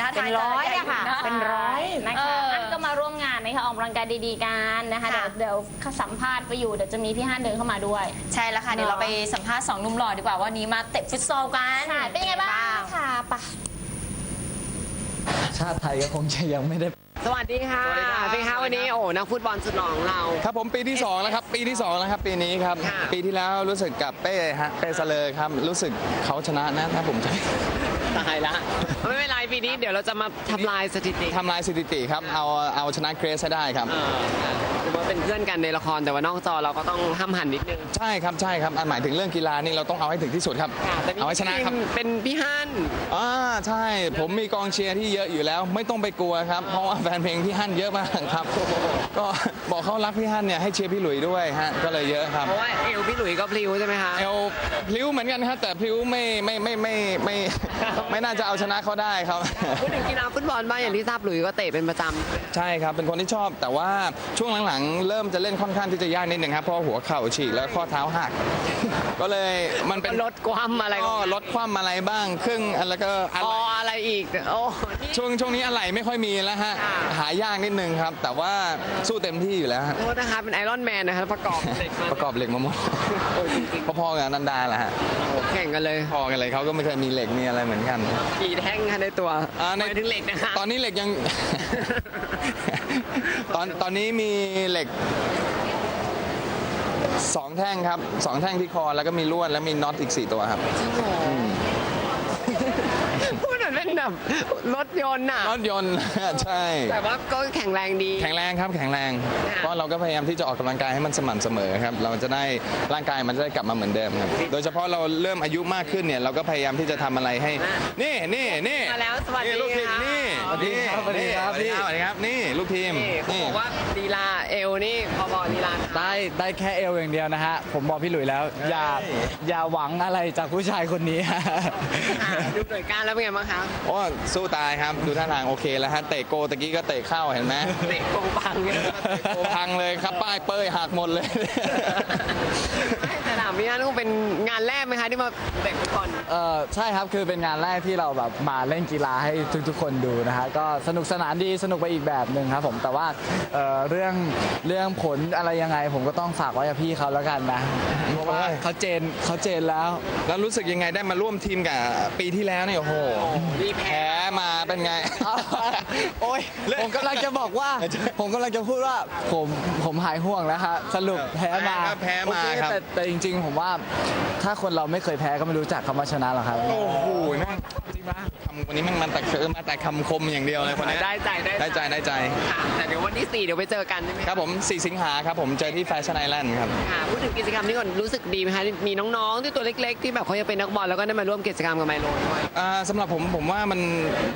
นะเป็นร้อยอะค่ะทางจเป็นร้อยนะนะคะคะอันก็มาร่วมงานนะคะออกกำลังกายดีๆกันนะคะเดี๋ยวค่ะเดี๋ยวสัมภาษณ์ไปอยู่เดี๋ยวจะมีพี่ฮันเดินเข้ามาด้วย ใช่แล้วค่ะ เดี๋ยวเราไปสัมภาษณ์สองหนุ่มหล่อดีกว่าวันนี้มาเตะฟุตซอลกันใช่เป็นยังไงบ้างค่ะไปะ ชาติไทยก็คงจะยังไม่ได้ สวัสดีค่ะสวัสดีครับ เป็นไงคะวันนี้โอ้โหนักฟุตบอลสุดหล่อของเรา ครับผมปีที่2แล้วครับปีที่2แล้วครับปีนี้ครับ ค่ะ ปีที่แล้วรู้สึกกับเป้ฮะเป้เสเลอครับรู้สึกเขาชนะนะถ้าผมจะ ตายละไม่เป็นไรปีนี้เดี๋ยวเราจะมาทำลายสถิติทำลายสถิติครับ เอาเอาชนะเกรซให้ได้ครับ เออค่ะถือว่าเป็นเพื่อนกันในละครแต่ว่านอกจอเราก็ต้องห้ามหันนิดนึงใช่ครับใช่ครับอะหมายถึงเรื่องกีฬานี่เราต้องเอาให้ถึงที่สุดครับ ค่ะแต่มีเอาให้ชนะครับทีมเป็นพี่ฮั่น อ่าใช่ ผมมีกองเชียร์ที่เยอะอยู่แล้ว ไม่ต้องไปกลัวครับ เพราะว่าแฟนเพลงพี่ฮั่นเยอะมากครับ ก็บอกเขารักพี่ฮั่นเนี่ยให้เชียร์พี่หลุยด้วยฮะก็เลยเยอะครับ เพราะว่าเอวพี่หลุยส์ก็พลิ้วใช่ไหมคะ เอลพลิ้วเหมือนกันครับแต่พลิ้วไม่ไม่ไม่ไม่ไม่ไม่น่าจะเอาชนะเขาได้ครับ พูดถึงกีฬาฟุตบอลบ้างอย่างที่ทราบหลุยส์ก็เตะเป็นประจำใช่ครับ เป็นคนที่ชอบ แต่ว่าช่วงหลังๆ เริ่มจะเล่นค่อนข้างที่จะยากนิดหนึ่งครับ เพราะหัวเข่าฉีกแล้วข้อเท้าหัก ก็เลยมันเป็นลดความอะไรก็ลดความอะไรบ้าง ครึ่งแล้วก็อะพไรออะไรอีกโอ้นี่ ช่วงช่วงนี้อะไรไม่ค่อยมีแล้วฮะ ค่ะ หายากนิดนึงครับ แต่ว่าสู้เต็มที่อยู่แล้วฮะโทษนะคะเป็นไอรอนแมนนะคะประกอบเหล็กมาประกอบเหล็กมาหมด โอ้ยจริงพอๆกับอนันดาแหละฮะๆโอ้แข่งกันเลย พอกันเลยเขาก็ไม่เคยมีเหล็กมีอะไรเหมือนกันกี่แท่งคะในตัวอ่าในหมายถึงเหล็กนะคะตอนนี้เหล็กยัง ตอนตอนนี้มีเหล็กสองแท่งครับสองแท่งที่คอแล้วก็มีลวดแล้วมีน็อตอีกสี่ตัวครับพูดเหมือน เป็นแบบรถยนต์น่ะ รถยนต์ ใช่ แต่ว่าก็แข็งแรงดี แข็งแรงครับแข็งแรงค่ะเพราะเราก็พยายามที่จะออกกำลังกายให้มันสม่ำเสมอครับ เราจะได้ร่างกายมันจะได้กลับมาเหมือนเดิมครับ โดยเฉพาะเราเริ่มอายุมากขึ้นเนี่ยเราก็พยายามที่จะทำอะไรให้ นี่นี่นี่มาแล้วสวัสดีนี่ลูกทีมค่ะนี่สวัสดีครับสวัสดีครับนี่สวัสดีครับ นี่ลูกทีม นี่เขานี่บอกว่าลีลาเอวนี่พอๆลีลาได้ได้แค่เอวอย่างเดียวนะฮะ ผมบอกพี่หลุยแล้ว อย่าอย่าหวังอะไรจากผู้ชายคนนี้ค่ะดูหน่วยการแล้วเป็นไงบ้างคะโอ้สู้ตายครับ ดูท่าทางโอเคแล้วฮะเตะโกตะกี้ก็เตะเข้าเห็นไหมเตะโกงปังเนี่ยโกพังเลยครับป้ายเป้ยหักหมดเลย ไม่แต่ถามพี่ฮันคงเป็นงานแรกไหมคะที่มาเตะฟุตบอลเออใช่ครับคือเป็นงานแรกที่เราแบบมาเล่นกีฬาให้ทุกๆ คนดูนะฮะก็สนุกสนานดีสนุกไปอีกแบบหนึ่งครับผมแต่ว่าเอ่อเรื่องเรื่องผลอะไรยังไง ผมก็ต้องฝากไว้กับพี่เขาแล้วกันนะเพราะว่าเขาเจนเขาเจนแล้ว แล้วรู้สึกยังไงได้มาร่วมทีมกับปีที่แล้วเนี่ยโอ้โหมีแพ้แพ้มาเป็นไง โอ้ยผมกำลังจะบอกว่า ผมกำลังจะพูดว่าผมผมหายห่วงแล้วครับสรุปแพ้มาแพ้มาโอเครับแต่แต่จริงๆผมว่าถ้าคนเราไม่เคยแพ้ก็ไม่รู้จักคำว่าชนะหรอกครับ โอ้โหนั่งจริงปะ วันนี้แมันมาแต่คือมาแต่คำคมอย่างเดียวเลยคนเนี้ยได้ใจได้ได้ใจได้ใจค่ะแต่เดี๋ยววันที่สี่เดี๋ยวไปเจอกันใช่ไหมครับผม4สิงหาครับผมเจอที่แฟชั่นไอแลนด์ครับค่ะพูดถึงกิจกรรมนี้ก่อนรู้สึกดีไหมคะมีน้องๆที่ตัวเล็ก ๆ ที่แบบเขาจะเป็นนักบอลแล้วก็ได้มาร่วมกิจกรรมกับไมโลด้วยอ่าสำหรับผมผมว่ามัน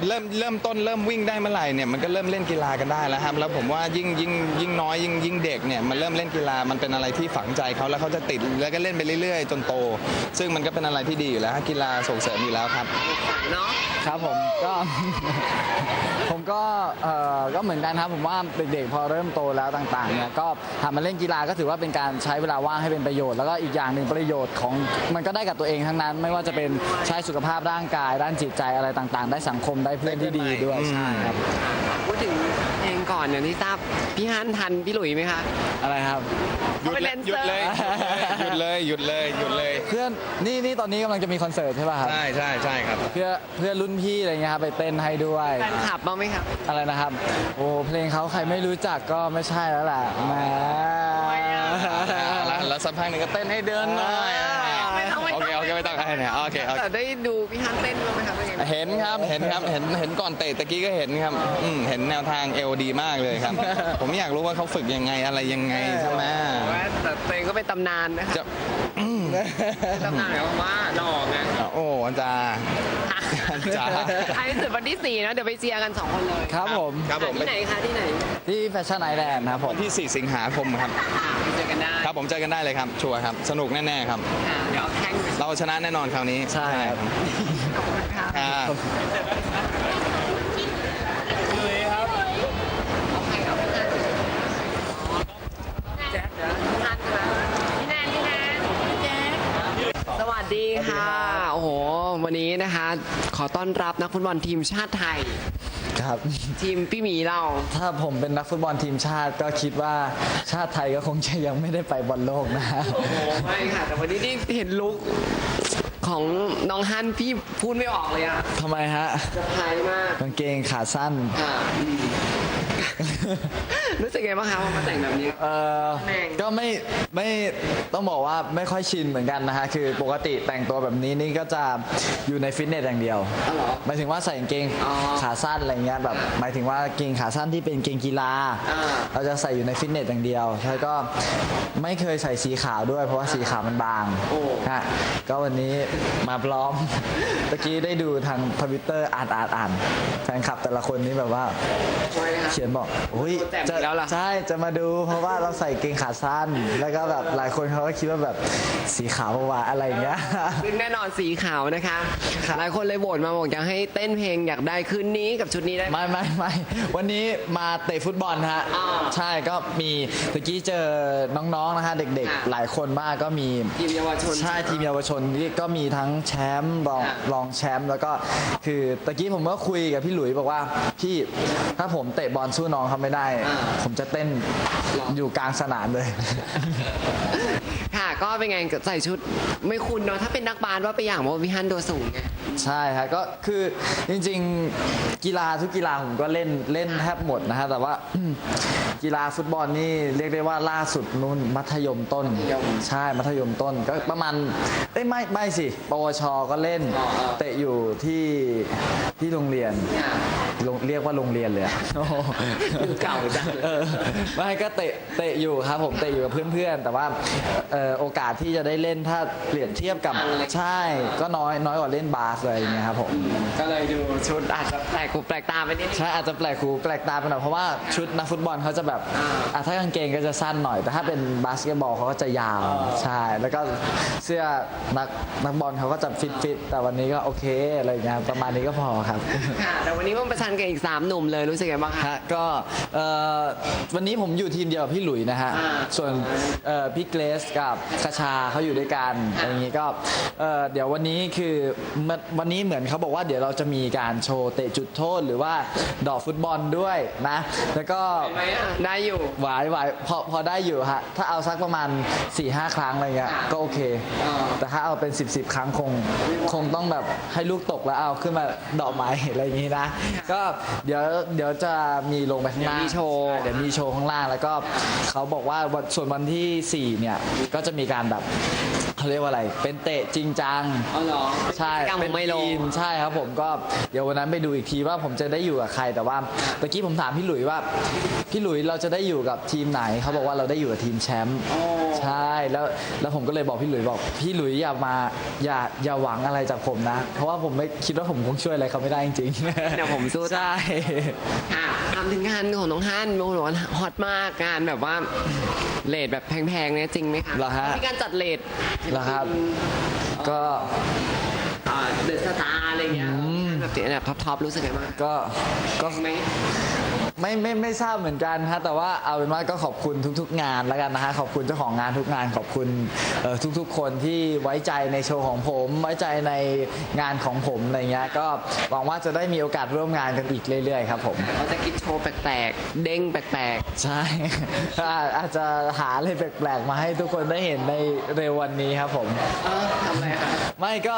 เริ่มเริ่มต้นเริ่มวิ่งได้เมื่อไหร่เนี่ยมันก็เริ่มเล่นกีฬากันได้แล้วครับแล้วผมว่ายิ่งยิ่งยิ่งน้อยยิ่งยิ่งเด็กเนี่ยมันเริ่มเล่นกีฬามันเป็นอะไรที่ฝังใจเขาแล้วเขาจะติดแล้วก็เล่นไปเรื่อยๆ จนโต ซึ่งมันก็เป็นอะไรที่ดีอยู่แล้วฮะกีฬาส่งเสริมอยู่แล้วครับเนาะครับผมก็ ผมก็เอ่อก็เหมือนกันครับผมว่าเด็กๆพอเริ่มโตแล้วต่างๆเนี่ยก็หันมาเล่นกีฬาก็ถือว่าเป็นการใช้เวลาว่างให้เป็นประโยชน์แล้วก็อีกอย่างหนึ่งประโยชน์ของมันก็ได้กับตัวเองทั้งนั้น ไม่ว่าจะเป็นใช้สุขภาพร่างกาย ด้านจิตใจอะไรต่างๆ ได้สังคมได้เพื่อนที่ดีด้วยอืมใช่ครับพูดถึงเพลงก่อนอย่างที่ทราบพี่ฮันทันพี่หลุยไหมคะ อะไรครับ หยุดเลยหยุดเลยหยุดเลยหยุดเลยหยุดเลย เพื่อนนี่นี่ตอนนี้กำลังจะมีคอนเสิร์ตใช่ป่ะครับใช่ใช่ใช่ครับ เพื่อเพื่อนรุ่นพี่อะไรเงี้ยครับไปเต้นให้ด้วย แฟนคลับบ้างไหมครับอะไรนะครับ โอ้เพลงเขาใครไม่รู้จักก็ไม่ใช่แล้วแหละแหม แล้วแล้วสักพักหนึ่งก็เต้นให้เดินหน่อยไม่ต้อง ไม่ต้องโอเคโอเคไม่ต้องให้เนี่ยโอเคโอเค แต่ได้ดูพี่ฮันเต้นบ้างไหมครับเป็นไงบ้างเห็นครับ เห็นครับ เห็น เห็นก่อนเตะตะกี้ก็เห็นครับอืมเห็นแนวทางเอลดีมากเลยครับ ผมอยากรู้ว่าเขาฝึกยังไงอะไรยังไงใช่ไหมแต่ตัวเองก็เป็นตำนานนะคะจะอืมตำนานหมายความว่าหล่อไงโอ้อาจารย์อาจารย์ท้ายสุดวันที่สี่นะเดี๋ยวไปเชียร์กันสองคนเลยครับผมครับผมที่ไหนคะที่ไหนที่แฟชั่นไอแลนด์นะครับผมวันที่ 4 สิงหาคมครับ อ่าไปเจอกันได้ครับผมเจอกันได้เลยครับ ชัวร์ครับ สนุกแน่ๆครับ อ่าเดี๋ยวเอาแท่งไป เราชนะแน่นอนคราวนี้ใช่ครับขอบคุณค่ะอ่าเอาใครเอาพี่ฮันแจ๊คเดี๋ยวพี่ฮันใช่ไหมพี่แนนพี่แนนพี่แจ๊คสวัสดีค่ะ โอ้โห วันนี้นะคะ ขอต้อนรับนักฟุตบอลทีมชาติไทย ครับ ทีมพี่หมีเรา ถ้าผมเป็นนักฟุตบอลทีมชาติก็คิดว่าชาติไทยก็คงจะยังไม่ได้ไปบอลโลกนะฮะโอ้ไม่ค่ะ แต่วันนี้ที่เห็นลุกของน้องฮันพี่พูดไม่ออกเลยอะทำไมฮะ จะพายมากกางเกงขาสั้น ค่ะอืม รู้สึกไงบ้างคะว่ามาแต่งแบบนี้ เออแม่ง ก็ไม่ไม่ต้องบอกว่าไม่ค่อยชินเหมือนกันนะฮะ คือปกติแต่งตัวแบบนี้นี่ก็จะอยู่ในฟิตเนสอย่างเดียว อ๋อเหรอ หมายถึงว่าใส่กางเกงอ๋อขาสั้นอะไรเงี้ยแบบหมายถึงว่าเกงขาสั้นที่เป็นเกงกีฬา อ่า เราจะใส่อยู่ในฟิตเนสอย่างเดียวแล้วก็ไม่เคยใส่สีขาวด้วย เพราะว่าสีขาวมันบางโอ้ ฮะก็วันนี้มาพร้อม ตะกี้ได้ดูทางทวิตเตอร์อ่านอ่านอ่านแฟนคลับแต่ละคนนี่แบบว่าใช่ค่ะเขียนบอกอุ้ยแจ่มจะอีกแล้วล่ะ ใช่จะมาดู เพราะว่าเราใส่เกงขาสั้น แล้วก็แบบหลายคนเขาก็คิดว่าแบบสีขาวว่าอะไรอย่างเงี้ยซึ่งแน่นอนสีขาวนะคะหลายคนเลยโหวตมาบอกอยากให้เต้นเพลงอยากได้คืนนี้กับชุดนี้ได้ไหม ไม่ไม่ไม่วันนี้มาเตะฟุตบอลฮะอ่าใช่ก็มีตะกี้เจอน้องๆนะฮะเด็กค่ะ ๆ หลายคนมากก็มี ทีมเยาวชน ใช่ทีมเยาวชนนี่ก็มีทั้งแชมป์รองค่ะรองแชมป์แล้วก็คือตะกี้ผมก็คุยกับพี่หลุยบอกว่าพี่ถ้าผมเตะบอลสู้น้องเขาไม่ได้ ผมจะเต้นอยู่กลางสนามเลยค่ะ ก็เป็นไงใส่ชุดไม่คุ้นเนาะถ้าเป็นนักบาสว่าไปอย่างว่าพี่ฮันตัวสูงไง ใช่ครับก็คือจริงๆกีฬาทุกกีฬาผมก็เล่นเล่นแทบหมดนะฮะแต่ว่า กีฬาฟุตบอลนี่เรียกได้ว่าล่าสุดนู่นมัธยมต้น ใช่มัธยมต้นก็ประมาณเอ้ยไม่ไม่สิ ปวชก็เล่นอ๋ออ๋อเตะอยู่ที่ที่โรงเรียนค่ะโรงเรียกว่าโรงเรียนเลยอะโอ้โหเก่าจัง เออไม่ก็เตะ เตะอยู่ครับผมเตะอยู่กับเพื่อนๆ แต่ว่าเอ่อโอกาสที่จะได้เล่นถ้าเปรียบเทียบกับใช่ ก็น้อยน้อยกว่าเล่นบาสเลยอย่างเงี้ยครับผมก็เลยดูชุดอาจจะแปลกหูแปลกตาไปนิดนึง ใช่อาจจะแปลกหูแปลกตาไปหน่อยเพราะว่าชุดนักฟุตบอลเขาจะแบบอ่า อะถ้ากางเกงก็จะสั้นหน่อย แต่ถ้าเป็นบาสเกตบอลเขาก็จะยาวใช่แล้วก็เสื้อนักนักบอลเขาก็จะฟิตฟิตๆแต่วันนี้ก็โอเคอะไรอย่างเงี้ยประมาณนี้ก็พอครับ ค่ะแต่วันนี้มันประชันกันอีก 3 หนุ่มเลยรู้สึกไงบ้างคะ ฮะก็เอ่อวันนี้ผมอยู่ทีมเดียวกับพี่หลุยนะฮะอ่าส่วนเอ่อพี่เกรซกับคชาเขาอยู่ด้วยกันอะไรอย่างงี้ก็เอ่อเดี๋ยววันนี้คือมันวันนี้เหมือนเขาบอกว่าเดี๋ยวเราจะมีการโชว์เตะจุดโทษหรือว่าดอกฟุตบอลด้วยนะ แล้วก็เห็นไหมอะได้อยู่ หวายหวายพอพอได้อยู่ฮะ ถ้าเอาสักประมาณ4ี่ห้าครั้งอะไรเงี้ยค่ะก็โอเคอ่าแต่ถ้าเอาเป็น 10บสครั้งคงคงต้องแบบให้ลูกตกแล้วเอาขึ้นมาดอกไม้อะไรอย่างงี้นะ ก็เดี๋ยวเดี๋ยวจะมีลงไปข้างล่างเดี๋ยวมีโชว์ เดี๋ยวมีโชว์ข้างล่างแล้วก็เขาบอกว่าวันส่วนวันที่ 4 เนี่ย ก็จะมีการแบบเขาเรียกว่าอะไร เป็นเตะจริงจัง อ๋อเหรอ ใช่กิจกรรมของไมโลทีมใช่ครับผมก็เดี๋ยววันนั้นไปดูอีกทีว่าผมจะได้อยู่กับใครแต่ว่าตะกี้ผมถามพี่หลุยว่า พี่หลุยเราจะได้อยู่กับทีมไหนเขาบอกว่าเราได้อยู่กับทีมแชมป์ใช่แล้วแล้วผมก็เลยบอกพี่หลุยบอก พี่หลุยอย่ามาอย่าอย่าหวังอะไรจากผมนะ เพราะว่าผมไม่คิดว่าผมคงช่วยอะไรเขาไม่ได้จริงๆเดี๋ยวผมสู้ ใช่ ค่ะ ทำถึงงานของน้องฮันโอ้โหฮอตมากงานแบบว่าเลทแบบแพงๆเนี่ยจริงไหมคะเหรอฮะ มีการจัดเลทเหรอครับ ก็ เดอะสตาร์อะไรเงี้ยอืม แบบเนี่ยท็อปๆรู้สึกไงบ้างก็ก็ไหม ไม่ไม่ไม่ทราบเหมือนกันฮะแต่ว่าเอาเป็นว่าก็ขอบคุณทุก ๆ งานแล้วกันนะฮะขอบคุณเจ้าของงานทุกงานขอบคุณเอ่อทุกๆ คนที่ไว้ใจในโชว์ของผม ไว้ใจในงานของผมอะไรเงี้ยก็หวังว่าจะได้มีโอกาสร่วมงานกันอีกเรื่อยๆครับผม เขาจะคิดโชว์แปลกๆ เด้งแปลกใช่ อาอาจจะหาอะไรแปลกๆ มาให้ทุกคนได้เห็นในเร็ววันนี้ครับผม ๆเออทำอะไรคะ ไม่ก็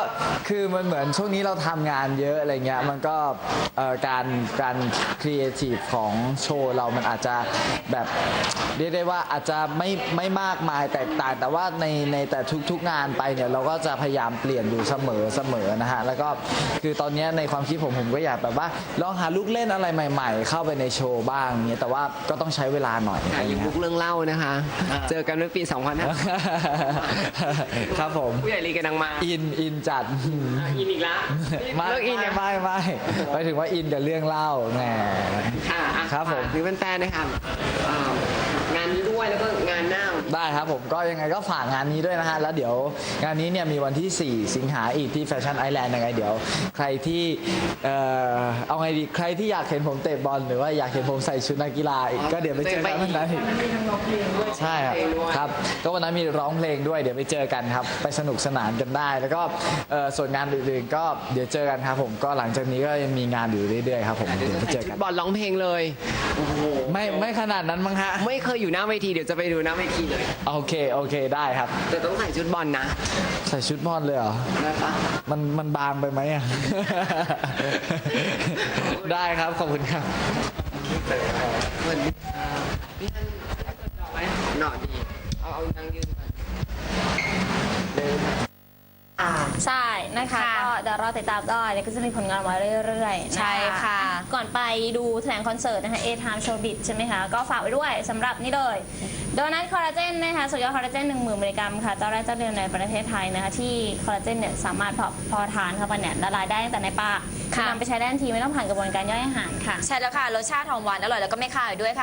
คือมันเหมือนช่วงนี้เราทำงานเยอะอะไรเงี้ยมันก็เอ่อการการครีเอทีฟของโชว์เรามันอาจจะแบบเรียกได้ว่าอาจจะไม่ไม่มากมายแตกต่างแต่ว่าในในแต่ทุกๆงานไปเนี่ยเราก็จะพยายามเปลี่ยนอยู่เสมอเสมอนะฮะแล้วก็คือตอนเนี้ยในความคิดผมผมก็อยากแบบว่าลองหาลูกเล่นอะไรใหม่ ๆ เข้าไปในโชว์บ้างเงี้ยแต่ว่าก็ต้องใช้เวลาหน่อยอะไรค่ะยังเงี้บุยกเรื่องเล่านะคะ เจอกันเมื่อปี2005ครับผมผู้ใหญ่ลีกันดังมาอินอินจัด อินอีกแล้วไม่เลิกอินไม่เนี่ย ไม่ไม่ไปถึงว่าอินกับเรื่องเล่าแหม ค่ะอะครับผม ฝากถึงแฟนๆนะคะอ่างานนี้ด้วยแล้วก็งานหน้าของ ได้ครับผมก็ยังไงก็ฝากงานนี้ด้วยนะฮะ แล้วเดี๋ยวงานนี้เนี่ยมีวันที่ 4 สิงหาอีกที่แฟชั่นไอแลนด์ยังไงเดี๋ยว ใครที่เอ่อเอาไงดีใครที่อยากเห็นผมเตะบอลหรือว่าอยากเห็นผมใส่ชุดนักกีฬาอีกก็เดี๋ยวไปเจอกันวันนั้นอีกใช่ครับครับก็วันนั้นมีร้องเพลงด้วยเดี๋ยวไปเจอกันครับ ไปสนุกสนานกันได้ แล้วก็เอ่อส่วนงานอื่นๆก็เดี๋ยวเจอกันครับผมก็หลังจากนี้ก็ยังมีงานอยู่เรื่อยๆครับผมเดี๋ยวเดี๋ยวจะไปใส่เจอชุกัดนบอลร้องเพลงเลยโอ้โหไม่ไม่ขนาดนั้นมั้งฮะ ไม่เคยอยู่หน้าเวทีเดี๋ยวจะไปดูหน้าเวทีเลย โอเค โอเคได้ครับ แต่ต้องใส่ชุดบอลนะใส่ชุดมอนเลยเหรอ ได้ปะมันมันบางไปไหมอะ ได้ครับ ขอบคุณครับสวัสดีค่ะพี่ฮันเอาไว้หน่อดี เอาเอานางยืนก่อน อ่า ใช่นะคะค่ะก็เดี๋ยวรอติดตามได้แล้วก็จะมีผลงานมาเรื่อยๆนใช่ค่ะก่อนไปดูแถลงคอนเสิร์ตนะคะ A Time Showbiz ใช่ไหมคะ ก็ฝากไว้ด้วยสำหรับนี่เลยโดนัทคอลลาเจนนะคะสุดยอดคอลลาเจน1 0,000มิลลิกรัมค่ะเจ้าแรกเจ้าเดียวในประเทศไทยนะคะที่คอลลาเจนเนี่ยสามารถพอพอทานเข้าไปเนี่ยละลายได้ตั้งแต่ในปากค่ะ นำไปใช้ได้ทันทีไม่ต้องผ่านกระบวนการย่อยอาหารค่ะ ใช่แล้วค่ะรสชาติหอมหวานอร่อยแล้วก็ไม่คาวอีกด้วยค่ะ